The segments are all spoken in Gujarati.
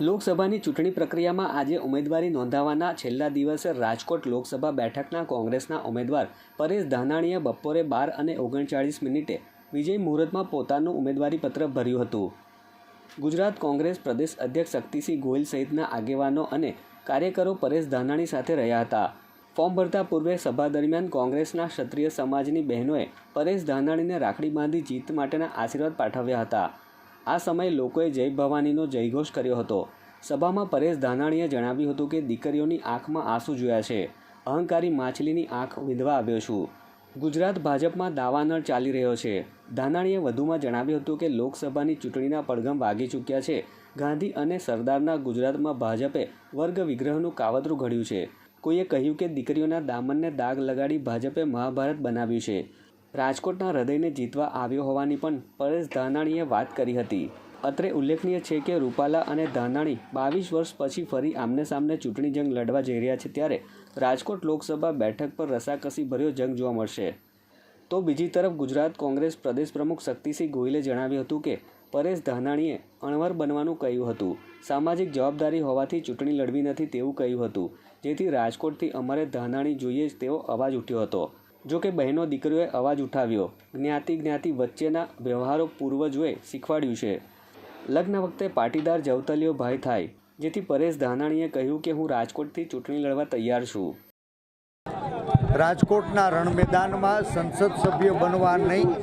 લોકસભાની ચૂંટણી પ્રક્રિયામાં આજે ઉમેદવારી નોંધાવવાના છેલ્લા દિવસે રાજકોટ લોકસભા બેઠકના કોંગ્રેસના ઉમેદવાર પરેશ ધાનાણીએ બપોરે બાર અને ઓગણચાળીસ મિનિટે વિજય મુહૂર્તમાં પોતાનું ઉમેદવારીપત્ર ભર્યું હતું. ગુજરાત કોંગ્રેસ પ્રદેશ અધ્યક્ષ શક્તિસિંહ ગોહિલ સહિતના આગેવાનો અને કાર્યકરો પરેશ ધાનાણી સાથે રહ્યા હતા. ફોર્મ ભરતા પૂર્વે સભા દરમિયાન કોંગ્રેસના ક્ષત્રિય સમાજની બહેનોએ પરેશ ધાનાણીને રાખડી બાંધી જીત માટેના આશીર્વાદ પાઠવ્યા હતા. આ સમયે લોકોએ જય ભવાનીનો જયઘોષ કર્યો હતો. સભામાં પરેશ ધાનાણીએ જણાવ્યું હતું કે દીકરીઓની આંખમાં આંસુ જોયા છે. અહંકારી માછલીની આંખ વિંધવા આવ્યો છું. ગુજરાત ભાજપમાં દાવાનળ ચાલી રહ્યો છે. ધાનાણીએ વધુમાં જણાવ્યું હતું કે લોકસભાની ચૂંટણીના પડઘમ વાગી ચૂક્યા છે. ગાંધી અને સરદારના ગુજરાતમાં ભાજપે વર્ગ વિગ્રહનું કાવતરું ઘડ્યું છે. કોઈએ કહ્યું કે દીકરીઓના દામનને દાગ લગાડી ભાજપે મહાભારત બનાવ્યું છે. રાજકોટના હૃદયને જીતવા આવ્યો હોવાની પણ પરેશ ધાનાણીએ વાત કરી હતી. અત્રે ઉલ્લેખનીય છે કે રૂપાલા અને ધાનાણી બાવીસ વર્ષ પછી ફરી આમને સામને ચૂંટણી જંગ લડવા જઈ રહ્યા છે ત્યારે રાજકોટ લોકસભા બેઠક પર રસાકસી ભર્યો જંગ જોવા મળશે. તો બીજી તરફ ગુજરાત કોંગ્રેસ પ્રદેશ પ્રમુખ શક્તિસિંહ ગોહિલે જણાવ્યું હતું કે પરેશ ધાનાણીએ અણવર બનવાનું કહ્યું હતું. સામાજિક જવાબદારી હોવાથી ચૂંટણી લડવી નથી તેવું કહ્યું હતું. જેથી રાજકોટથી અમારે ધાનાણી જોઈએ જ તેવો અવાજ ઉઠ્યો હતો. જો કે બહેનો દીકરીઓએ અવાજ ઉઠાવ્યો. જ્ઞાતિ જ્ઞાતિ વચ્ચેના વ્યવહારો પૂર્વજોએ શીખવાડ્યું છે. લગ્ન વખતે પાટીદાર જવતલીઓ ભાઈ થાય, જેથી પરેશ ધાનાણીએ કહ્યું કે હું રાજકોટથી ચૂંટણી લડવા તૈયાર છું. રાજકોટના રણમેદાનમાં સંસદ સભ્ય બનવા નહીં,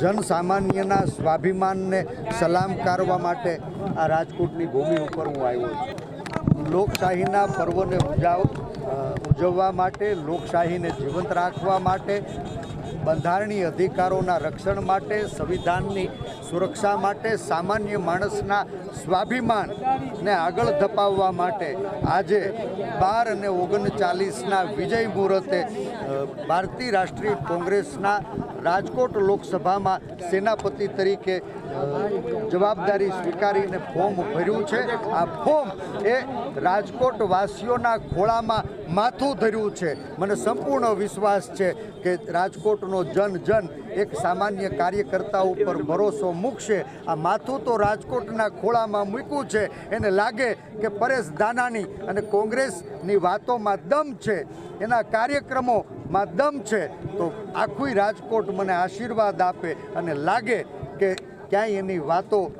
જનસામાન્યના સ્વાભિમાનને સલામ કરવા માટે આ રાજકોટની ભૂમિ ઉપર હું આવ્યો છું. લોકશાહીના પર્વને ઉજાવ ઉજવવા માટે લોકશાહીને જીવંત રાખવા માટે બંધારણીય અધિકારોના રક્ષણ માટે, સંવિધાનની સુરક્ષા માટે, સામાન્ય માણસના સ્વાભિમાનને આગળ ધપાવવા માટે આજે બાર અને ઓગણચાલીસના વિજય મુહૂર્તે ભારતીય રાષ્ટ્રીય કોંગ્રેસના રાજકોટ લોકસભામાં સેનાપતિ તરીકે જવાબદારી સ્વીકારીને ફોર્મ ભર્યું છે. આ ફોર્મ એ રાજકોટ વાસીઓના ખોળામાં માથું ધર્યું છે. મને સંપૂર્ણ વિશ્વાસ છે કે રાજકોટનો જન જન એક સામાન્ય કાર્યકર્તા ઉપર ભરોસો મૂકશે. આ માથું તો રાજકોટના ખોળામાં મૂક્યું છે. એને લાગે કે પરેશ દાનાની અને કોંગ્રેસની વાતોમાં દમ છે. એના કાર્યક્રમોમાં દમ છે. તો આખું રાજકોટ મને આશીર્વાદ આપે અને લાગે કે ક્યાંય એની વાતો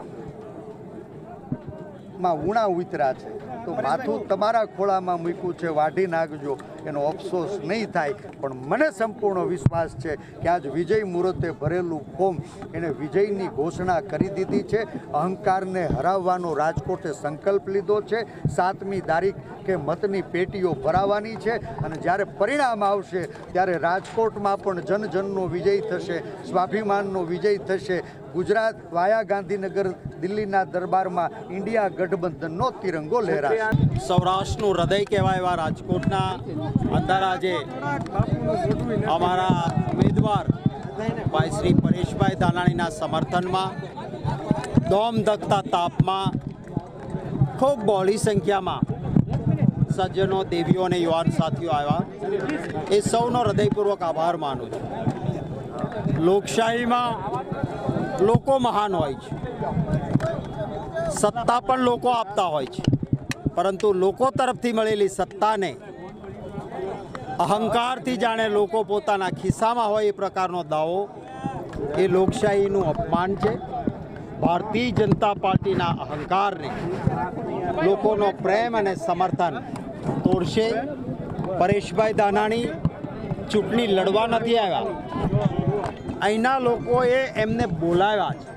માં ઉણા ઉતરા છે. તો માથું તમારા ખોળામાં મૂક્યું છે વાઢી નાખજો. એનો અફસોસ નહીં થાય. પણ મને સંપૂર્ણ વિશ્વાસ છે કે આજ વિજય મુહૂર્તે ભરેલું ફોર્મ એણે વિજયની ઘોષણા કરી દીધી છે. અહંકારને હરાવવાનો રાજકોટે સંકલ્પ લીધો છે. સાતમી તારીખ કે મતની પેટીઓ ભરાવાની છે અને જ્યારે પરિણામ આવશે ત્યારે રાજકોટમાં પણ જન જનનો વિજય થશે, સ્વાભિમાનનો વિજય થશે. ગુજરાત વાયા ગાંધીનગર દિલ્હીના દરબારમાં ઇન્ડિયા ગઠબંધનનો તિરંગો લહેરાશે. સૌરાષ્ટ્રનું હૃદય કહેવાય એવા રાજકોટના અંદર આજે અમારા ઉમેદવાર ભાઈ શ્રી પરેશભાઈ દાનાણીના સમર્થનમાં દોમ ધકતા તાપમાં ખૂબ બહોળી સંખ્યામાં સજ્જનો, દેવીઓ અને યુવાન સાથીઓ આવ્યા. એ સૌનો હૃદયપૂર્વક આભાર માનું છું. લોકશાહીમાં લોકો મહાન હોય છે. સત્તા પણ લોકો આપતા હોય છે. પરંતુ લોકો તરફથી મળેલી સત્તાને અહંકારથી જાણે લોકો પોતાના ખિસ્સામાં હોય એ પ્રકારનો દાવો એ લોકશાહીનું અપમાન છે. ભારતીય જનતા પાર્ટીના અહંકારને લોકોનો પ્રેમ અને સમર્થન તોડશે. પરેશભાઈ દાનાણી ચૂંટણી લડવા નથી આવ્યા. અહીંના લોકોએ એમને બોલાવ્યા છે.